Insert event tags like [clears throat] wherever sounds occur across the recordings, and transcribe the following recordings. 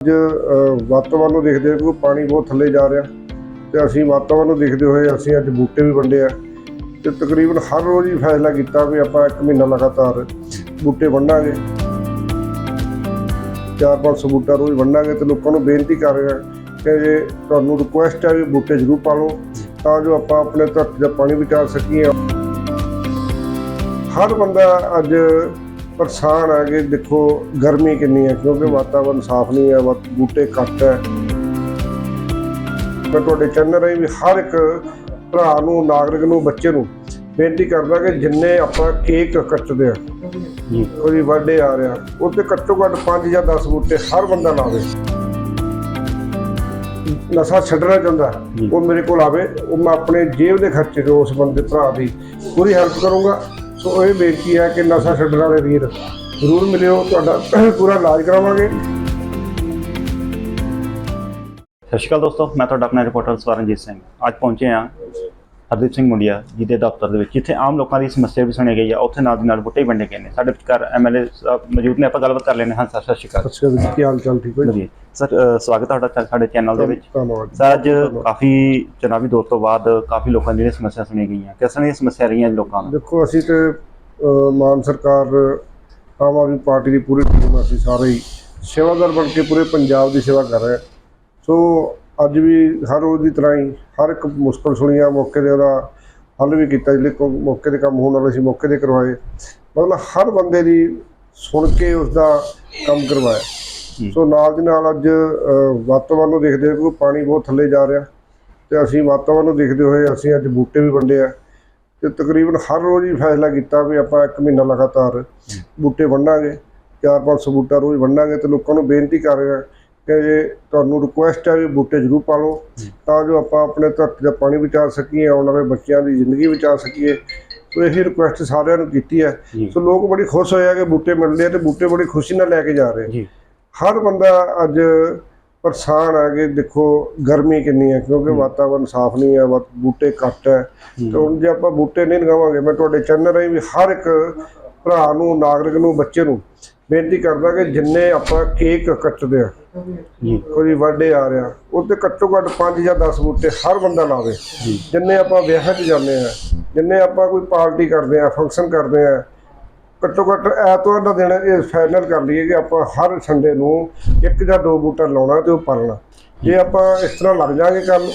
ਅੱਜ ਵਾਤਾਵਰਨ ਨੂੰ ਦੇਖਦੇ ਹੋਏ, ਕਿਉਂਕਿ ਪਾਣੀ ਬਹੁਤ ਥੱਲੇ ਜਾ ਰਿਹਾ, ਤੇ ਅਸੀਂ ਵਾਤਾਵਰਨ ਨੂੰ ਦੇਖਦੇ ਹੋਏ ਅਸੀਂ ਅੱਜ ਬੂਟੇ ਵੀ ਵੰਡੇ ਆ। ਤੇ ਤਕਰੀਬਨ ਹਰ ਰੋਜ਼ ਹੀ ਫੈਸਲਾ ਕੀਤਾ ਵੀ ਆਪਾਂ ਇੱਕ ਮਹੀਨਾ ਲਗਾਤਾਰ ਬੂਟੇ ਵੰਡਾਂਗੇ। 4-500 ਬੂਟਾ ਰੋਜ਼ ਵੰਡਾਂਗੇ ਤੇ ਲੋਕਾਂ ਨੂੰ ਬੇਨਤੀ ਕਰ ਰਹੇ ਹਾਂ ਕਿ ਜੇ ਤੁਹਾਨੂੰ ਰਿਕੁਐਸਟ ਹੈ ਵੀ ਬੂਟੇ ਜ਼ਰੂਰ ਪਾ ਲਓ ਤਾਂ ਜੋ ਆਪਾਂ ਆਪਣੇ ਧਰਤੀ ਦਾ ਪਾਣੀ ਬਚਾ ਸਕੀਏ। ਹਰ ਬੰਦਾ ਅੱਜ ਪਰੇਸ਼ਾਨ ਹੈ ਕਿ ਦੇਖੋ ਗਰਮੀ ਕਿੰਨੀ ਹੈ ਕਿਉਂਕਿ ਵਾਤਾਵਰਨ ਸਾਫ਼ ਨਹੀਂ ਹੈ ਵਾ- ਬੂਟੇ ਘੱਟ ਹੈ ਮੈਂ ਤੁਹਾਡੇ ਚੈਨਲ ਰਾਹੀਂ ਵੀ ਹਰ ਇੱਕ ਭਰਾ ਨੂੰ ਨਾਗਰਿਕ ਨੂੰ ਬੱਚੇ ਨੂੰ ਬੇਨਤੀ ਕਰਦਾ ਕਿ ਜਿੰਨੇ ਆਪਾਂ ਕੇਕ ਕੱਟਦੇ ਆ ਜੀ। ਕੋਈ ਬਰਥਡੇ ਆ ਰਿਹਾ ਉਹ ਤੇ ਘੱਟੋ ਘੱਟ 5 ਜਾਂ 10 ਬੂਟੇ ਹਰ ਬੰਦਾ ਲਾਵੇ। ਨਸ਼ਾ ਛੱਡਣਾ ਚਾਹੁੰਦਾ। ਉਹ ਮੇਰੇ ਕੋਲ ਆਵੇ ਉਹ ਮੈਂ ਆਪਣੇ ਜੇਬ ਦੇ ਖਰਚੇ ਤੋਂ ਉਸ ਬੰਦੇ ਭਰਾ ਦੀ ਪੂਰੀ ਹੈਲਪ ਕਰੂੰਗਾ। ਸੋ ਇਹ ਬੇਨਤੀ ਹੈ ਕਿ ਨਸ਼ਾ ਛੱਡਣ ਵਾਲੇ ਵੀਰ ਜ਼ਰੂਰ ਮਿਲਿਓ, ਤੁਹਾਡਾ [clears throat] ਪੂਰਾ ਇਲਾਜ ਕਰਾਵਾਂਗੇ। ਸਤਿ ਸ਼੍ਰੀ ਅਕਾਲ ਦੋਸਤੋ, ਮੈਂ ਤੁਹਾਡਾ ਆਪਣਾ ਰਿਪੋਰਟਰ ਸਵਰਨਜੀਤ ਸਿੰਘ। ਅੱਜ ਪਹੁੰਚੇ ਹਾਂ ਹਰਦੀਪ ਸਿੰਘ ਮੁੰਡਿਆ ਜੀ ਦੇ ਦਫ਼ਤਰ ਦੇ ਵਿੱਚ ਜਿੱਥੇ ਆਮ ਲੋਕਾਂ ਦੀ ਸਮੱਸਿਆ ਵੀ ਸੁਣੀ ਗਈ ਆ ਉੱਥੇ ਨਾਲ ਦੀ ਨਾਲ ਬੁੱਟੇ ਵੰਡੇ ਗਏ ਨੇ। ਸਾਡੇ ਵਿਚਕਾਰ ਐਮਐਲਏ ਮੌਜੂਦ ਨੇ ਆਪਾਂ ਗੱਲਬਾਤ ਕਰ ਲੈਣੇ ਹਾਂ। ਸਰ ਸਤਿ ਸ਼੍ਰੀ ਅਕਾਲ ਅੱਛਾ ਜੀ ਕੀ ਹਾਲ ਚਾਲ ਠੀਕ ਹੋ ਜੀ? ਸਰ ਸਵਾਗਤ ਤੁਹਾਡਾ ਸਾਡੇ ਚੈਨਲ ਦੇ ਵਿੱਚ। ਧੰਨਵਾਦ ਸਰ ਅੱਜ ਕਾਫੀ ਚੁਣਾਵੀ ਦੌਰ ਤੋਂ ਬਾਅਦ ਕਾਫੀ ਲੋਕਾਂ ਦੀਆਂ ਸਮੱਸਿਆ ਸੁਣੀਆਂ ਗਈਆਂ ਕਿਸ ਤਰ੍ਹਾਂ ਦੀਆਂ ਸਮੱਸਿਆ ਰਹੀਆਂ ਲੋਕਾਂ ਨੂੰ ਦੇਖੋ ਅਸੀਂ ਤੇ ਮਾਨ ਸਰਕਾਰ ਆਮ ਆਦਮੀ ਪਾਰਟੀ ਦੀ ਪੂਰੀ ਟੀਮ ਅਸੀਂ ਸਾਰੇ ਹੀ। ਸੇਵਾਦਾਰ ਬਣ ਕੇ ਪੂਰੇ ਪੰਜਾਬ ਦੀ ਸੇਵਾ ਕਰ ਰਹੇ ਸੋ ਅੱਜ ਵੀ ਹਰ ਰੋਜ਼ ਦੀ ਤਰ੍ਹਾਂ ਹੀ ਹਰ ਇੱਕ ਮੁਸ਼ਕਲ ਸੁਣੀਆਂ ਮੌਕੇ ਦੇ ਉਹਦਾ ਹੱਲ ਵੀ ਕੀਤਾ ਜਿਹੜੇ ਕੋ ਮੌਕੇ ਦੇ ਕੰਮ ਹੋਣ ਵਾਲੇ ਸੀ ਮੌਕੇ ਦੇ ਕਰਵਾਏ। ਮਤਲਬ ਹਰ ਬੰਦੇ ਦੀ ਸੁਣ ਕੇ ਉਸ ਦਾ ਕੰਮ ਕਰਵਾਇਆ। ਸੋ ਨਾਲ ਦੀ ਨਾਲ ਅੱਜ ਵਾਤਾਵਰਨ ਨੂੰ ਦੇਖਦੇ ਹੋਏ ਕਿਉਂਕਿ ਪਾਣੀ ਬਹੁਤ ਥੱਲੇ ਜਾ ਰਿਹਾ ਤੇ ਅਸੀਂ ਵਾਤਾਵਰਨ ਨੂੰ ਦੇਖਦੇ ਹੋਏ ਅਸੀਂ ਅੱਜ ਬੂਟੇ ਵੀ ਵੰਡੇ ਆ। ਤੇ ਤਕਰੀਬਨ ਹਰ ਰੋਜ਼ ਹੀ ਫੈਸਲਾ ਕੀਤਾ ਵੀ ਆਪਾਂ ਇੱਕ ਮਹੀਨਾ ਲਗਾਤਾਰ ਬੂਟੇ ਵੰਡਾਂਗੇ 4-500 ਬੂਟਾ ਰੋਜ਼ ਵੰਡਾਂਗੇ ਤੇ ਲੋਕਾਂ ਨੂੰ ਬੇਨਤੀ ਕਰ ਰਹੇ ਕਿ ਜੇ ਤੁਹਾਨੂੰ ਰਿਕੁਐਸਟ ਹੈ ਵੀ ਬੂਟੇ ਜ਼ਰੂਰ ਪਾ ਲਓ ਤਾਂ ਜੋ ਆਪਾਂ ਆਪਣੇ ਧਰਤੀ ਦਾ ਪਾਣੀ ਬਚਾ ਸਕੀਏ ਆਉਣ ਵਾਲੇ ਬੱਚਿਆਂ ਦੀ ਜ਼ਿੰਦਗੀ ਬਚਾ ਸਕੀਏ। ਸੋ ਇਹੀ ਰਿਕੁਐਸਟ ਸਾਰਿਆਂ ਨੂੰ ਕੀਤੀ ਹੈ। ਸੋ ਲੋਕ ਬੜੀ ਖੁਸ਼ ਹੋਏ ਆ ਕਿ ਬੂਟੇ ਮਿਲਦੇ ਆ ਤੇ ਬੂਟੇ ਬੜੀ ਖੁਸ਼ੀ ਨਾਲ ਲੈ ਕੇ ਜਾ ਰਹੇ ਹਰ ਬੰਦਾ ਅੱਜ ਪਰੇਸ਼ਾਨ ਹੈ ਕਿ ਦੇਖੋ ਗਰਮੀ ਕਿੰਨੀ ਹੈ ਕਿਉਂਕਿ ਵਾਤਾਵਰਨ ਸਾਫ਼ ਨਹੀਂ ਹੈ ਬੂਟੇ ਘੱਟ ਹੈ ਤੇ ਹੁਣ ਜੇ ਆਪਾਂ ਬੂਟੇ ਨਹੀਂ ਲਗਾਵਾਂਗੇ ਮੈਂ ਤੁਹਾਡੇ ਚੈਨਲ ਰਾਹੀਂ ਵੀ ਹਰ ਇੱਕ ਭਰਾ ਨੂੰ ਨਾਗਰਿਕ ਨੂੰ ਬੱਚੇ ਨੂੰ ਬੇਨਤੀ ਕਰਦਾ ਕਿ ਜਿੰਨੇ ਆਪਾਂ ਕੇਕ ਕੱਟਦੇ ਆ ਜੀ। ਕੋਈ ਬਰਥਡੇ ਆ ਰਿਹਾ। ਉਹ ਤੇ ਘੱਟੋ ਘੱਟ 5 ਜਾਂ 10 ਬੂਟੇ ਹਰ ਬੰਦਾ ਲਾਵੇ। ਜਿੰਨੇ ਆਪਾਂ ਵਿਆਹਾਂ 'ਚ ਜਾਂਦੇ ਆ ਜਿੰਨੇ ਆਪਾਂ ਕੋਈ ਪਾਰਟੀ ਕਰਦੇ ਆ ਫੰਕਸ਼ਨ ਕਰਦੇ ਆ ਘੱਟੋ ਘੱਟ ਐਤਵਾਰ ਦਾ ਦਿਨ ਇਹ ਫਾਈਨਲ ਕਰ ਲਈਏ ਕਿ ਆਪਾਂ ਹਰ ਸੰਡੇ ਨੂੰ ਇੱਕ ਜਾਂ ਦੋ ਬੂਟਾ ਲਾਉਣਾ ਤੇ ਉਹ ਪਾਲਣਾ। ਜੇ ਆਪਾਂ ਇਸ ਤਰ੍ਹਾਂ ਲੱਗ ਜਾਾਂਗੇ ਕੱਲ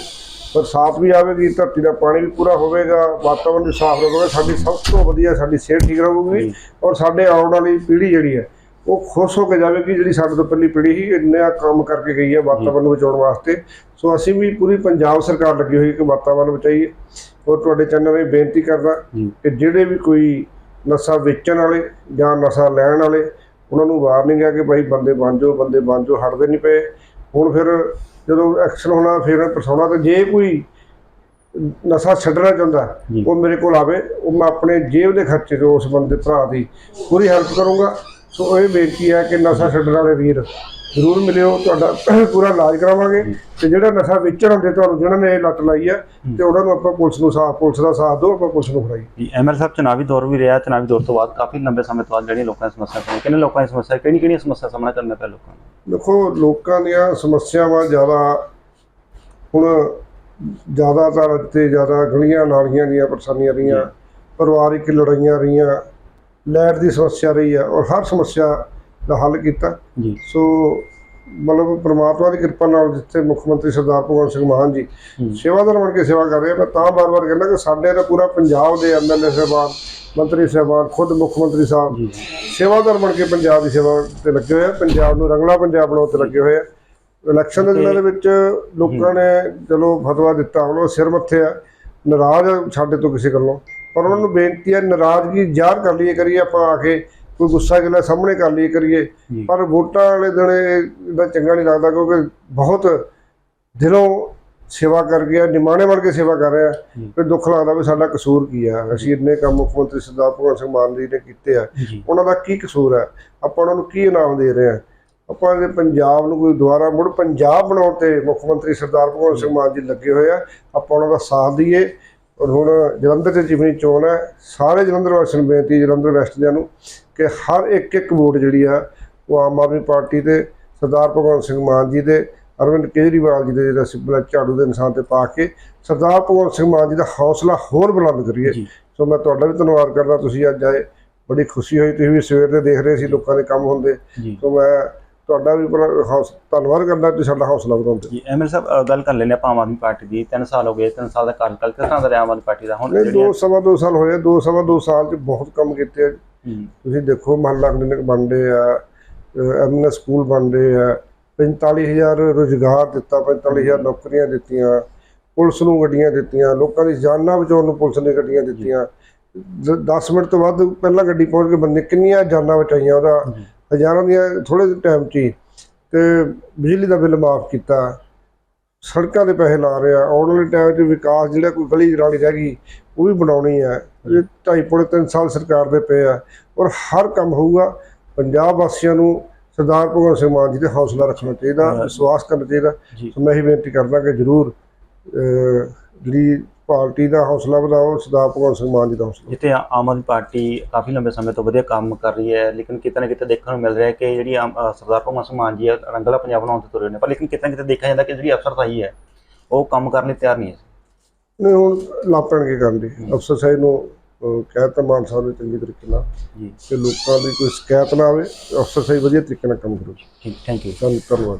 ਬਰਸਾਤ ਵੀ ਆਵੇਗੀ ਧਰਤੀ ਦਾ ਪਾਣੀ ਵੀ ਪੂਰਾ ਹੋਵੇਗਾ ਵਾਤਾਵਰਨ ਵੀ ਸਾਫ਼ ਰਹੇਗਾ ਸਾਡੀ ਸਭ ਤੋਂ ਵਧੀਆ ਸਾਡੀ ਸਿਹਤ ਠੀਕ ਰਹੂਗੀ ਔਰ ਸਾਡੇ ਆਉਣ ਵਾਲੀ ਪੀੜ੍ਹੀ ਜਿਹੜੀ ਹੈ ਉਹ ਖੁਸ਼ ਹੋ ਕੇ ਜਾਵੇਗੀ ਜਿਹੜੀ ਸਾਡੇ ਤੋਂ ਪਹਿਲੀ ਪੀੜ੍ਹੀ ਸੀ ਇੰਨਾ ਕੰਮ ਕਰਕੇ ਗਈ ਹੈ ਵਾਤਾਵਰਨ ਨੂੰ ਬਚਾਉਣ ਵਾਸਤੇ। ਸੋ ਅਸੀਂ ਵੀ ਪੂਰੀ ਪੰਜਾਬ ਸਰਕਾਰ ਲੱਗੀ ਹੋਈ ਕਿ ਵਾਤਾਵਰਨ ਬਚਾਈਏ ਔਰ ਤੁਹਾਡੇ ਚੈਨਲ ਵਿੱਚ ਬੇਨਤੀ ਕਰਦਾ ਕਿ ਜਿਹੜੇ ਵੀ ਕੋਈ ਨਸ਼ਾ ਵੇਚਣ ਵਾਲੇ ਜਾਂ ਨਸ਼ਾ ਲੈਣ ਵਾਲੇ ਉਹਨਾਂ ਨੂੰ ਵਾਰਨਿੰਗ ਹੈ ਕਿ ਭਾਈ ਬੰਦੇ ਬਣ ਜਾਓ ਬੰਦੇ ਬਣ ਜਾਓ ਹਟਦੇ ਨਹੀਂ ਪਏ। ਹੁਣ ਫਿਰ ਜਦੋਂ ਐਕਸ਼ਨ ਹੋਣਾ ਫਿਰ ਪਰਸਾਉਣਾ ਤੇ ਜੇ ਕੋਈ ਨਸ਼ਾ ਛੱਡਣਾ ਚਾਹੁੰਦਾ। ਉਹ ਮੇਰੇ ਕੋਲ ਆਵੇ ਉਹ ਮੈਂ ਆਪਣੇ ਜੇਬ ਦੇ ਖਰਚੇ ਤੋਂ ਉਸ ਬੰਦੇ ਭਰਾ ਦੀ ਪੂਰੀ ਹੈਲਪ ਕਰੂੰਗਾ। ਸੋ ਇਹ ਬੇਨਤੀ ਹੈ ਕਿ ਨਸ਼ਾ ਛੱਡਣ ਵਾਲੇ ਵੀਰ ਜ਼ਰੂਰ ਮਿਲਿਓ ਤੁਹਾਡਾ [clears throat] ਪੂਰਾ ਇਲਾਜ ਕਰਾਵਾਂਗੇ ਤੇ ਜਿਹੜਾ ਨਸ਼ਾ ਵੇਚਣ ਹੁੰਦੇ ਤੁਹਾਨੂੰ ਜਿਹਨਾਂ ਨੇ ਇਹ ਲੱਤ ਲਾਈ ਹੈ ਤੇ ਉਹਨਾਂ ਨੂੰ ਆਪਾਂ ਪੁਲਿਸ ਨੂੰ ਸਾਥ ਪੁਲਿਸ ਦਾ ਸਾਥ ਦਿਓ ਆਪਾਂ ਪੁਲਿਸ ਨੂੰ ਫੜਾਈਏ। ਜੀ ਐਮਐਲ ਸਾਹਿਬ ਚੁਣਾਵੀ ਦੌਰ ਵੀ ਰਿਹਾ ਚੁਣਾਵੀ ਦੌਰ ਤੋਂ ਬਾਅਦ ਕਾਫੀ ਲੰਬੇ ਸਮੇਂ ਤੋਂ ਬਾਅਦ ਜਿਹੜੀਆਂ ਲੋਕਾਂ ਦੀ ਸਮੱਸਿਆ ਸੁਣੀ ਕਿੰਨੇ ਲੋਕਾਂ ਦੀ ਸਮੱਸਿਆ ਕਿਹੜੀ ਕਿਹੜੀਆਂ ਸਮੱਸਿਆ ਸਾਹਮਣਾ ਕਰਨਾ ਪਿਆ ਲੋਕਾਂ ਨੂੰ? ਦੇਖੋ ਲੋਕਾਂ ਦੀਆਂ ਸਮੱਸਿਆਵਾਂ ਜ਼ਿਆਦਾ ਹੁਣ ਜ਼ਿਆਦਾਤਰ ਤੇ ਜ਼ਿਆਦਾ ਗਲੀਆਂ ਨਾਲੀਆਂ ਦੀਆਂ ਪਰੇਸ਼ਾਨੀਆਂ ਰਹੀਆਂ ਪਰਿਵਾਰਿਕ ਲੜਾਈਆਂ ਰਹੀਆਂ ਲਾਈਟ ਦੀ ਸਮੱਸਿਆ ਰਹੀ ਹੈ ਔਰ ਹਰ ਸਮੱਸਿਆ ਦਾ ਹੱਲ ਕੀਤਾ। ਜੀ। ਸੋ ਮਤਲਬ ਪ੍ਰਮਾਤਮਾ ਦੀ ਕਿਰਪਾ ਨਾਲ ਜਿੱਥੇ ਮੁੱਖ ਮੰਤਰੀ ਸਰਦਾਰ ਭਗਵੰਤ ਸਿੰਘ ਮਾਨ ਜੀ। ਸੇਵਾਦਾਰ ਬਣ ਕੇ ਸੇਵਾ ਕਰ ਰਹੇ ਆ ਮੈਂ ਤਾਂ ਬਾਰ-ਬਾਰ ਕਹਿੰਦਾ ਕਿ ਸਾਡੇ ਤਾਂ ਪੂਰਾ ਪੰਜਾਬ ਦੇ ਐਮਐਲਏ ਸਾਹਿਬਾਨ ਮੰਤਰੀ ਸਾਹਿਬਾਨ ਖੁਦ ਮੁੱਖ ਮੰਤਰੀ ਸਾਹਿਬ ਸੇਵਾਦਾਰ ਬਣ ਕੇ ਪੰਜਾਬ ਦੀ ਸੇਵਾ ਤੇ ਲੱਗੇ ਹੋਏ ਆ ਪੰਜਾਬ ਨੂੰ ਰੰਗਲਾ ਪੰਜਾਬ ਬਣਾਉਣ ਤੇ ਲੱਗੇ ਹੋਏ ਆ। ਇਲੈਕਸ਼ਨ ਦੇ ਦਿਨਾਂ ਦੇ ਵਿੱਚ ਲੋਕਾਂ ਨੇ ਚਲੋ ਫਤਵਾ ਦਿੱਤਾ ਹੁਣ ਉਹ ਸਿਰ ਮੱਥੇ ਆ ਨਾਰਾਜ਼ ਸਾਡੇ ਤੋਂ ਕਿਸੇ ਗੱਲੋਂ। ਪਰ ਉਹਨਾਂ ਨੂੰ ਬੇਨਤੀ ਹੈ ਨਾਰਾਜ਼ਗੀ ਜ਼ਾਹਰ ਕਰ ਲਈਏ ਕਰੀਏ ਆਪਾਂ ਆ ਕੇ ਕੋਈ ਗੁੱਸਾ ਗਿਲਾ ਸਾਹਮਣੇ ਕਰ ਲਈਏ ਕਰੀਏ। ਪਰ ਵੋਟਾਂ ਵਾਲੇ ਦਿਨ ਇਹਦਾ ਚੰਗਾ ਨਹੀਂ ਲੱਗਦਾ ਕਿਉਂਕਿ ਬਹੁਤ ਦਿਲੋਂ ਸੇਵਾ ਕਰ ਗਿਆ ਨਿਮਾਣੇ ਕੇ ਸੇਵਾ ਕਰ ਰਿਹਾ। ਫਿਰ ਦੁੱਖ ਲੱਗਦਾ ਵੀ ਸਾਡਾ ਕਸੂਰ ਕੀ ਆ? ਅਸੀਂ ਇੰਨੇ ਕੰਮ ਮੁੱਖ ਮੰਤਰੀ ਸਰਦਾਰ ਭਗਵੰਤ ਸਿੰਘ ਮਾਨ ਜੀ ਨੇ ਕੀਤੇ ਆ। ਉਹਨਾਂ ਦਾ ਕੀ ਕਸੂਰ ਹੈ ਆਪਾਂ ਉਹਨਾਂ ਨੂੰ ਕੀ ਇਨਾਮ ਦੇ ਰਹੇ ਹਾਂ ਆਪਾਂ ਜੇ ਪੰਜਾਬ ਨੂੰ ਕੋਈ ਦੁਆਰਾ ਮੁੜ ਪੰਜਾਬ ਬਣਾਉਣ ਤੇ ਮੁੱਖ ਮੰਤਰੀ ਸਰਦਾਰ ਭਗਵੰਤ ਸਿੰਘ ਮਾਨ ਜੀ ਲੱਗੇ ਹੋਏ ਆ ਆਪਾਂ ਉਹਨਾਂ ਦਾ ਸਾਥ ਦਈਏ। ਔਰ ਹੁਣ ਜਲੰਧਰ ਦੇ ਜਿਮਨੀ ਚੋਣ ਹੈ ਸਾਰੇ ਜਲੰਧਰ ਵਾਸੀਆਂ ਨੂੰ ਬੇਨਤੀ ਜਲੰਧਰ ਵੈਸਟ ਨੂੰ ਕਿ ਹਰ ਇੱਕ ਇੱਕ ਵੋਟ ਜਿਹੜੀ ਆ ਉਹ ਆਮ ਆਦਮੀ ਪਾਰਟੀ ਤੇ ਸਰਦਾਰ ਭਗਵੰਤ ਸਿੰਘ ਮਾਨ ਜੀ ਦੇ ਅਰਵਿੰਦ ਕੇਜਰੀਵਾਲ ਜੀ ਦੇ ਜਿਹੜਾ ਸਿੱਬਲਾ ਝਾੜੂ ਦੇ ਨਿਸ਼ਾਨ ਤੇ ਪਾ ਕੇ ਸਰਦਾਰ ਭਗਵੰਤ ਸਿੰਘ ਮਾਨ ਜੀ ਦਾ ਹੌਸਲਾ ਹੋਰ ਬੁਲੰਦ ਕਰੀਏ। ਸੋ ਮੈਂ ਤੁਹਾਡਾ ਵੀ ਧੰਨਵਾਦ ਕਰਦਾ ਤੁਸੀਂ ਅੱਜ ਆਏ ਬੜੀ ਖੁਸ਼ੀ ਹੋਈ ਤੁਸੀਂ ਵੀ ਸਵੇਰ ਦੇ ਦੇਖ ਰਹੇ ਸੀ ਲੋਕਾਂ ਦੇ ਕੰਮ ਹੁੰਦੇ। ਸੋ ਮੈਂ ਤੁਹਾਡਾ ਵੀ ਬੜਾ ਹੌਸ- ਧੰਨਵਾਦ ਕਰਦਾ ਤੁਸੀਂ ਸਾਡਾ ਹੌਸਲਾ ਵਧਾਉਂਦੇ ਜੀ ਐਮਐਲ ਸਾਹਿਬ ਗੱਲ ਕਰ ਲੈਂਦੇ ਆਪਾਂ ਆਮ ਆਦਮੀ ਪਾਰਟੀ ਦੀ। 3 ਸਾਲ ਹੋ ਗਏ 3 ਸਾਲ ਦਾ ਕਾਰਜਕਾਲ ਕਿਸ ਤਰ੍ਹਾਂ ਦਾ ਰਿਹਾ ਆਮ ਆਦਮੀ ਪਾਰਟੀ ਦਾ? ਹੁਣ ਦੋ ਸਵਾ ਦੋ ਸਾਲ ਹੋਏ ਦੋ ਸਵਾ ਦੋ ਸਾਲ ਚ ਬਹੁਤ ਕੰਮ ਕੀਤੇ ਤੁਸੀਂ ਦੇਖੋ ਮਹੱਲਾ ਕਲੀਨਿਕ ਬਣਦੇ ਆ ਐਮਐਨ ਸਕੂਲ ਬਣਦੇ ਆ 45000 ਰੁਜ਼ਗਾਰ ਦਿੱਤਾ 45000 ਨੌਕਰੀਆਂ ਦਿੱਤੀਆਂ ਪੁਲਿਸ ਨੂੰ ਗੱਡੀਆਂ ਦਿੱਤੀਆਂ ਲੋਕਾਂ ਦੀ ਜਾਨਾਂ ਬਚਾਉਣ ਨੂੰ ਪੁਲਿਸ ਨੇ ਗੱਡੀਆਂ ਦਿੱਤੀਆਂ। 10 ਮਿੰਟ ਤੋਂ ਵੱਧ ਪਹਿਲਾਂ ਗੱਡੀ ਪਹੁੰਚ ਕੇ ਬੰਦੇ ਕਿੰਨੀਆਂ ਜਾਨਾਂ ਬਚਾਈਆਂ ਉਹਦਾ। ਹਜ਼ਾਰਾਂ ਦੀਆਂ ਥੋੜੇ ਟਾਈਮ 'ਚ ਹੀ ਤੇ ਬਿਜਲੀ ਦਾ ਬਿੱਲ ਮਾਫ ਕੀਤਾ ਸੜਕਾਂ ਦੇ ਪੈਸੇ ਲਾ ਰਿਹਾ ਆਉਣ ਵਾਲੇ ਟਾਈਮ 'ਚ ਵਿਕਾਸ ਜਿਹੜਾ ਕੋਈ ਗਲੀ ਜਰਾਲੀ ਰਹਿ ਗਈ ਉਹ ਵੀ ਬਣਾਉਣੀ ਹੈ ਇਹ ਢਾਈ ਪੌਣੇ ਤਿੰਨ ਸਾਲ ਸਰਕਾਰ ਦੇ ਪਏ ਆ ਔਰ ਹਰ ਕੰਮ ਹੋਊਗਾ। ਪੰਜਾਬ ਵਾਸੀਆਂ ਨੂੰ ਸਰਦਾਰ ਭਗਵੰਤ ਸਿੰਘ ਮਾਨ ਜੀ ਤੇ ਹੌਸਲਾ ਰੱਖਣਾ ਚਾਹੀਦਾ। ਵਿਸ਼ਵਾਸ ਕਰਨਾ ਚਾਹੀਦਾ। ਮੈਂ ਇਹ ਬੇਨਤੀ ਕਰਦਾ ਕਿ ਜਰੂਰ ਜਿਹੜੀ ਪਾਰਟੀ ਦਾ ਹੌਸਲਾ ਵਧਾਓ ਸਰਦਾਰ ਭਗਵੰਤ ਸਿੰਘ ਮਾਨ ਜੀ ਦਾ ਹੌਸਲਾ ਜਿੱਥੇ ਆ- ਆਮ ਆਦਮੀ ਪਾਰਟੀ ਕਾਫੀ ਲੰਬੇ ਸਮੇਂ ਤੋਂ ਵਧੀਆ ਕੰਮ ਕਰ ਰਹੀ ਹੈ ਲੇਕਿਨ ਕਿਤੇ ਨਾ ਕਿਤੇ ਦੇਖਣ ਨੂੰ ਮਿਲ ਰਿਹਾ ਹੈ ਕਿ ਜਿਹੜੀ ਆਮ- ਅ, ਸਰਦਾਰ ਭਗਵੰਤ ਸਿੰਘ ਮਾਨ ਜੀ ਹੈ ਰੰਗਲਾ ਪੰਜਾਬ ਬਣਾਉਣ ਤੇ ਤੁਰੇ ਨੇ ਪਰ ਲੇਕਿਨ ਕਿਤੇ ਨਾ ਕਿਤੇ ਦੇਖਿਆ ਜਾਂਦਾ ਕਿ ਜਿਹੜੀ ਅਫਸਰਸ਼ਾਹੀ ਹੈ ਉਹ ਕੰਮ ਕਰਨ ਲਈ ਤਿਆਰ ਨਹੀਂ ਹੈ। ਨਹੀਂ ਹੁਣ ਲਾਪਣਗੇ ਕਰਨ ਦੀ। ਅਫਸਰ ਸਾਹਿਬ ਨੂੰ ਅਹ, ਕਹਿ ਤਾ ਮਾਨ ਸਾਹਿਬ ਨੇ ਚੰਗੀ ਤਰੀਕੇ ਨਾਲ ਜੀ। ਕਿ ਲੋਕਾਂ ਦੀ ਕੋਈ ਸ਼ਿਕਾਇਤ ਨਾ ਆਵੇ ਅਫਸਰ ਸਾਹਿਬ ਵਧੀਆ ਤਰੀਕੇ ਨਾਲ ਕੰਮ ਕਰੋ। ਠੀਕ ਥੈਂਕ ਯੂ ਧੰਨ- ਧੰਨਵਾਦ।